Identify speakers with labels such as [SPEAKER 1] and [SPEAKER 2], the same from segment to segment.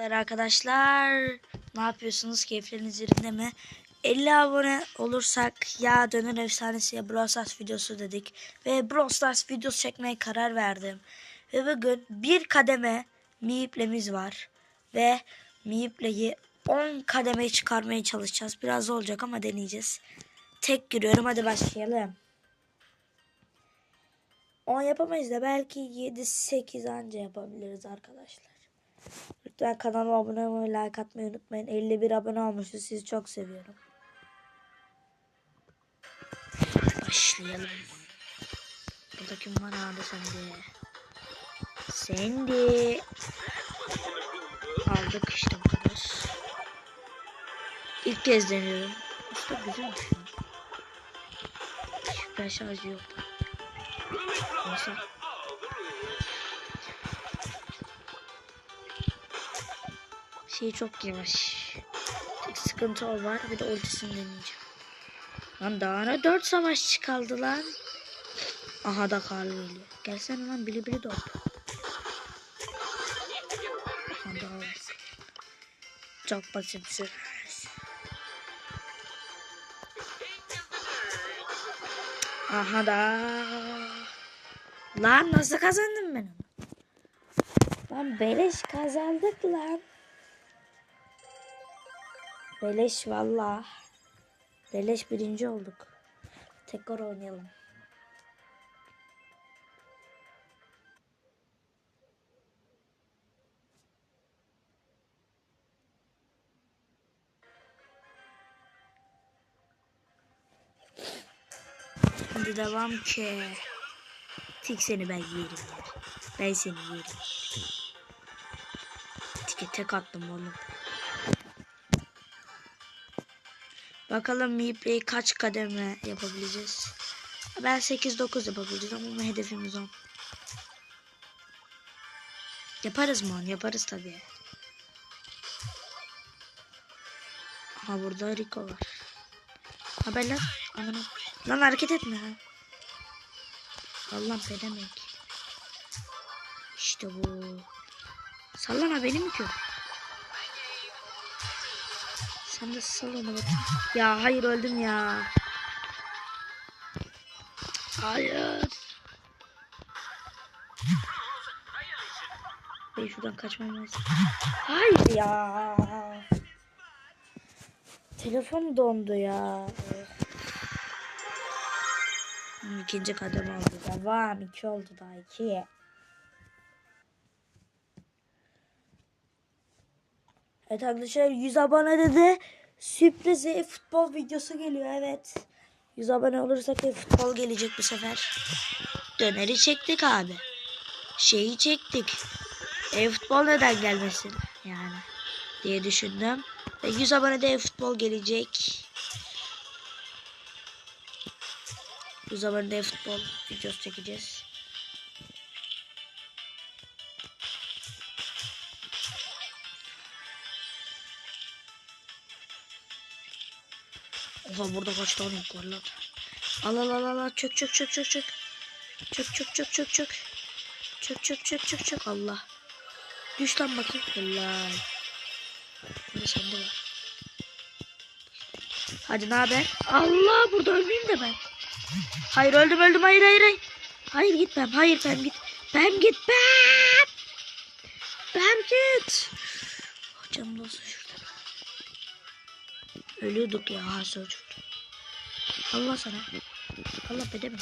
[SPEAKER 1] Merhabalar arkadaşlar. Ne yapıyorsunuz? Keyifleriniz yerinde mi? 50 abone olursak ya döner efsanesi ya Brawl Stars videosu dedik. Ve Brawl Stars videosu çekmeye karar verdim. Ve bugün bir kademe Miiplemiz var. Ve Miiple'yi 10 kademeye çıkarmaya çalışacağız. Biraz olacak ama deneyeceğiz. Tek giriyorum hadi başlayalım. 10 yapamayız da belki 7-8 anca yapabiliriz arkadaşlar. Lütfen kanalıma abone olmayı, like atmayı unutmayın. 51 abone olmuşuz. Sizi çok seviyorum. Başlayalım. Burada kim var abi sende? Sandy. Aldık işte bu kadar. İlk kez deniyorum. Aslında güzelmiş. ya. Süper şarjı yok. Neyse. Şey çok yavaş. Tek sıkıntı o var. Bir de ultisini deneyeceğim. Lan daha ne dört savaşçı kaldı lan. Aha da Karl geliyor. Gelsene lan bili bili dop. Aha. Çok basit. Aha da. Lan nasıl kazandım ben onu? Lan beleş kazandık lan. Beleş valla. Beleş birinci olduk. Tekrar oynayalım. Hadi devam ki. Tik seni ben yerim. Ben seni yerim. Tike tek attım oğlum. Bakalım Miipley'i kaç kademe yapabileceğiz. Ben 8-9 yapabileceğiz ama hedefimiz 10. Yaparız mı onu? Yaparız tabii. Aha burada Rico var. Haber lan. Ananı. Lan hareket etme ha. Allah'ım ne demek. İşte bu. Sallana benim mi ki? Sen de sallana bak. Ya hayır öldüm ya. Hayır. Ben şuradan kaçmam lazım. Hayır ya. Telefon dondu ya. İkinci kadem oldu. Devam. iki oldu daha iki. Evet arkadaşlar 100 abone de sürpriz e futbol videosu geliyor evet. 100 abone olursak e futbol gelecek bu sefer. Döneri çektik abi. Şeyi çektik. E futbol neden gelmesin yani diye düşündüm. Ve 100 abone de futbol gelecek. 100 abone de futbol videosu çekeceğiz. Oha burada kaç tane yük var lan. Al al al al çök çök çök çök çök. Çök çök çök çök çök. Çök çök çök çök çök Allah. Düş lan bakayım. Helal. Şimdi sende var. Hadi ne haber? Allah burada ölmeyeyim de ben. Hayır öldüm öldüm hayır hayır hayır. Hayır gitmem hayır ben git. Ben git ben. Ben git. Canım dostum şurada. Ölüyorduk ya ha çocuk. Allah sana. Allah bedeme.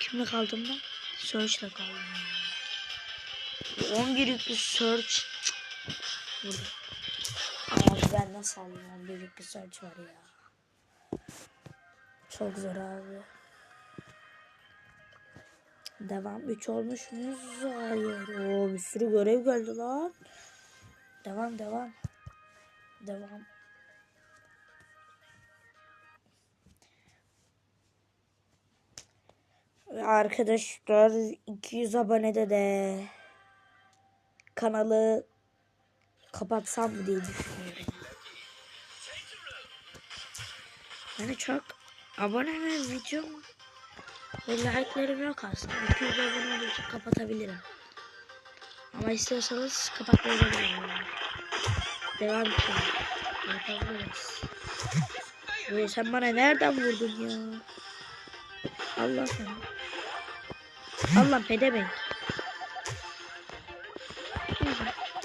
[SPEAKER 1] Kimle kaldım ben? Search'le kaldım. 10 yüklü search. Burada. Abi ben nasıl alayım 11 yüklü search var ya. Çok zor abi. Devam 3 olmuş muyuz? Hayır. Oo, bir sürü görev geldi lan. Devam devam. Devam. Arkadaşlar 200 abonede de kanalı kapatsam mı diye düşünüyorum. Yani çok abone ve video ve like'larım yok aslında. 200 abone olursa kapatabilirim. Ama istiyorsanız kapatmayabilirim. Devam edelim. Yapabiliriz. Sen bana nereden vurdun ya? Allah sana. Allah pedemek.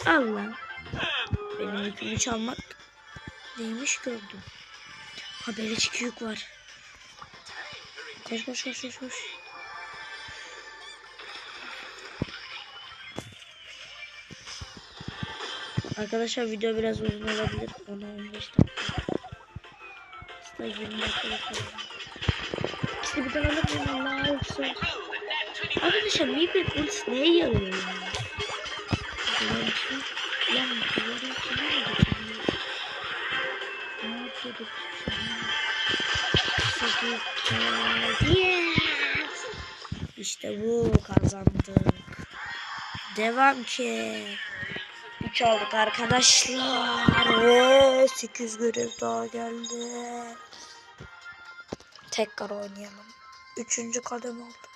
[SPEAKER 1] Allah. Benim yükümü çalmak neymiş gördüm. Ha belecik yük var. Koş koş koş koş koş. Arkadaşlar video biraz uzun olabilir. 10-15 dakika. Aslında 20 dakika. İşte bir tane mıyım Allah olsun. Arkadaşlar Weeper ultisi neye yarıyor! İşte bu kazandık. Devam ki. 3 olduk arkadaşlar. Ve 8 görev daha geldi. Tekrar oynayalım. Üçüncü kademe olduk.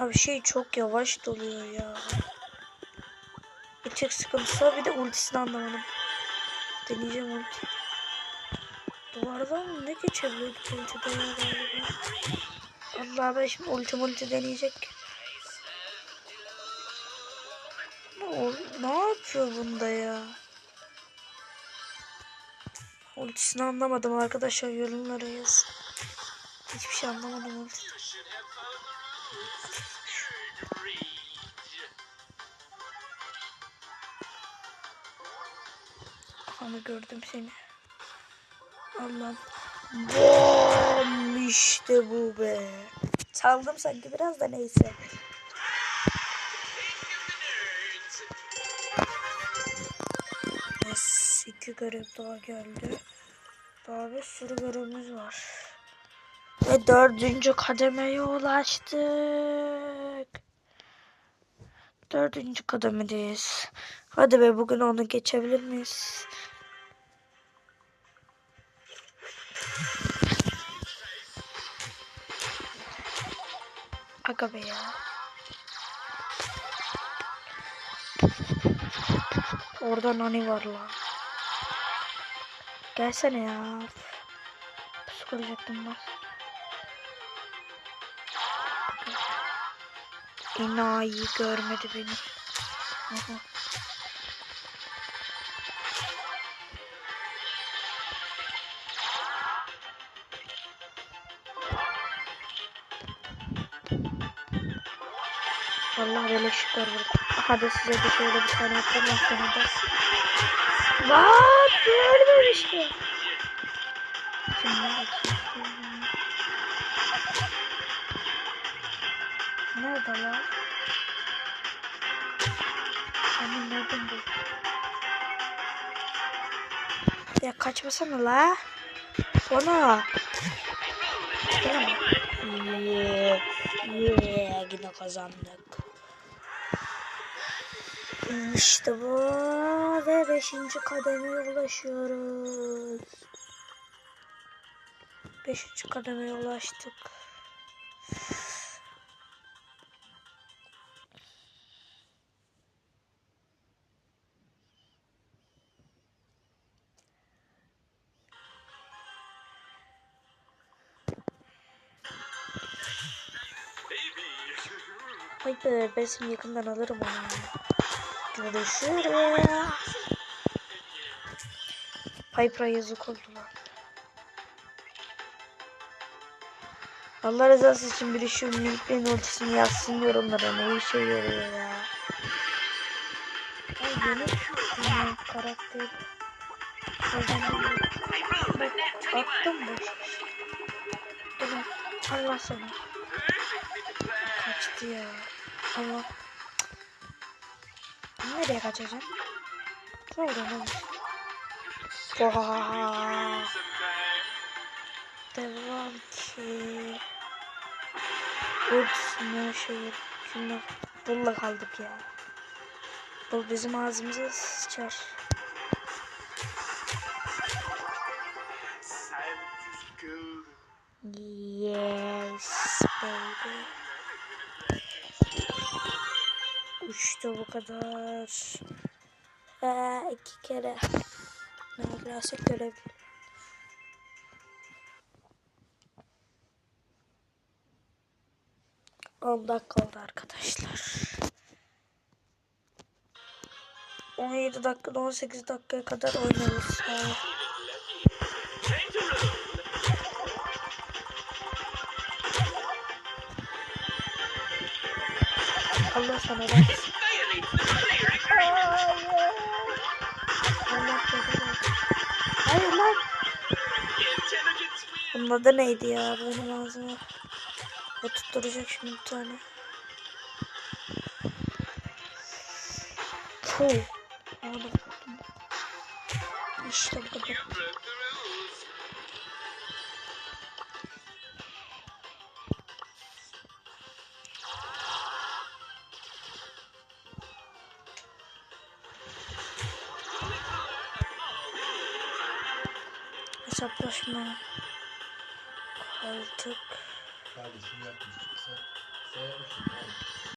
[SPEAKER 1] Abi şey çok yavaş doluyor ya. Bir tek sıkıntısı var, bir de ultisini anlamadım. Deneyeceğim ulti. Duvardan mı ne geçebiliyorduk ultide ya galiba. Allah ben şimdi ulti multi deneyecek. Ne, ne yapıyor bunda ya? Ultisini anlamadım arkadaşlar yorumlara yazın. Hiçbir şey anlamadım ulti. Ama gördüm seni. Allah'ım. Bom işte bu be. Çaldım sanki biraz da neyse. Yes, iki görev daha geldi. Daha bir sürü görevimiz var. Ve dördüncü kademeye ulaştık. Dördüncü kademedeyiz. Hadi be bugün onu geçebilir miyiz? Aga be ya. Orada nani var lan. Gelsene ya. Psikolojaktım ben. İnayi görmedi beni. Aha. Allah böyle şükür vurdu. Hadi size de şöyle bir tane atayım aslında. Bak görmemiş mi? Şimdi Ya kaçmasana la. Ona. Yeah. Yeah. Yine kazandık. İşte bu ve beşinci kademeye ulaşıyoruz. Beşinci kademeye ulaştık. Haydi ben seni yakından alırım onu. Görüşürüz. Piper'a yazık oldu lan. Allah rızası için biri şu Milk'in ultisini yazsın yorumlara. Ne işe yarıyor ya. Ay karakteri. Oradan bir- Bak attım boş. Dedim Allah sana. Kaçtı ya. Allah. Nereye kaçacağım? Sonra ne? Vaa. Devam ki. Ups ne şey. Şimdi bulla kaldık ya. Bu bizim ağzımıza sıçar. Yes baby. Uçtu bu kadar. Ha, iki kere. Ne birazcık görebilirim. On dakika oldu arkadaşlar. 17 dakika 18 dakikaya kadar oynarız. Allah sana versin. Bunun adı neydi ya benim ağzıma? O tutturacak şimdi bir tane. Puh. İşte bu kadar. Hesaplaşma. Koltuk.
[SPEAKER 2] Kardeşim yapmıştık. Sen, sen yapmıştın.